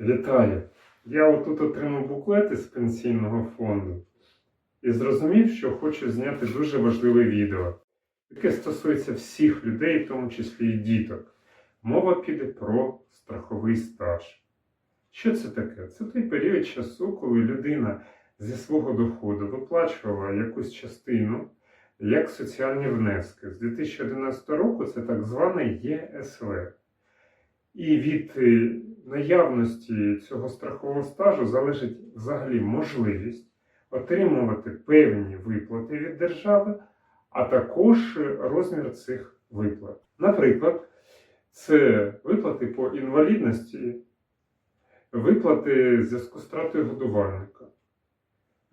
Вітаю! Я отут отримав буклети з пенсійного фонду і зрозумів, що хочу зняти дуже важливе відео, яке стосується всіх людей, в тому числі і діток. Мова піде про страховий стаж. Що це таке? Це той період часу, коли людина зі свого доходу виплачувала якусь частину як соціальні внески. З 2011 року це так зване ЄСВ. І від е, наявності цього страхового стажу залежить взагалі можливість отримувати певні виплати від держави, а також розмір цих виплат. Наприклад, це виплати по інвалідності, виплати в зв'язку з втратою годувальника,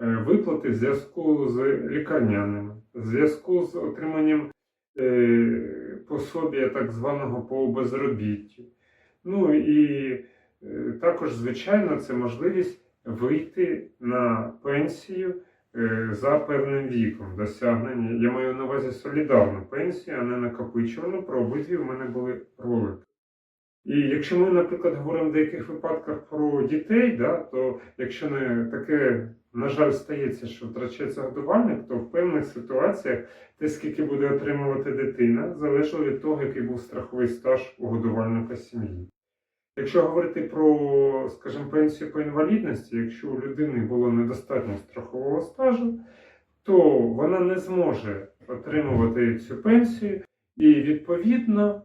е, виплати в зв'язку з лікарняними, в зв'язку з отриманням е, пособія так званого по безробіттю. Ну і е, також, звичайно, це можливість вийти на пенсію е, за певним віком досягнення. Я маю на увазі солідарну пенсію, а не накопичувану. Про обидві в мене були ролики. І якщо ми, наприклад, говоримо в деяких випадках про дітей, да, то якщо не таке, на жаль, стається, що втрачається годувальник, то в певних ситуаціях те, скільки буде отримувати дитина, залежало від того, який був страховий стаж у годувальника сім'ї. Якщо говорити про, скажімо, пенсію по інвалідності, якщо у людини було недостатньо страхового стажу, то вона не зможе отримувати цю пенсію і, відповідно,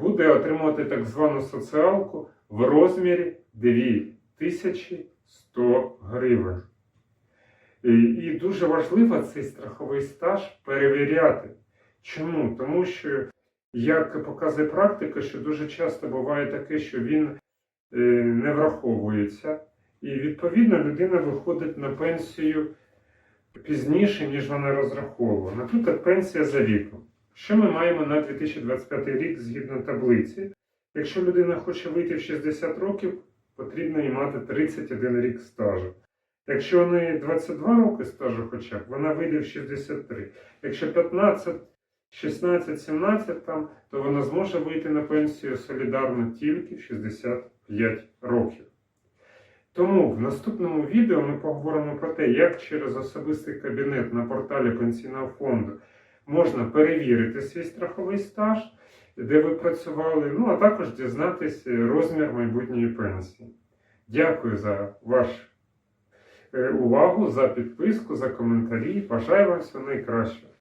буде отримувати так звану соціалку в розмірі 2100 гривень. І, і дуже важливо цей страховий стаж перевіряти. Чому? Тому що, як показує практика, що дуже часто буває таке, що він е, не враховується, і відповідно людина виходить на пенсію пізніше, ніж вона розраховувала. Наприклад, пенсія за віком. Що ми маємо на 2025 рік згідно таблиці? Якщо людина хоче вийти в 60 років, потрібно їй мати 31 рік стажу. Якщо у неї 22 роки стажу хоча б, вона вийде в 63. Якщо 15, 16, 17 там, то вона зможе вийти на пенсію солідарно тільки в 65 років. Тому в наступному відео ми поговоримо про те, як через особистий кабінет на порталі пенсійного фонду можна перевірити свій страховий стаж, де ви працювали, ну а також дізнатися розмір майбутньої пенсії. Дякую за вашу увагу, за підписку, за коментарі. Бажаю вам всього найкращого.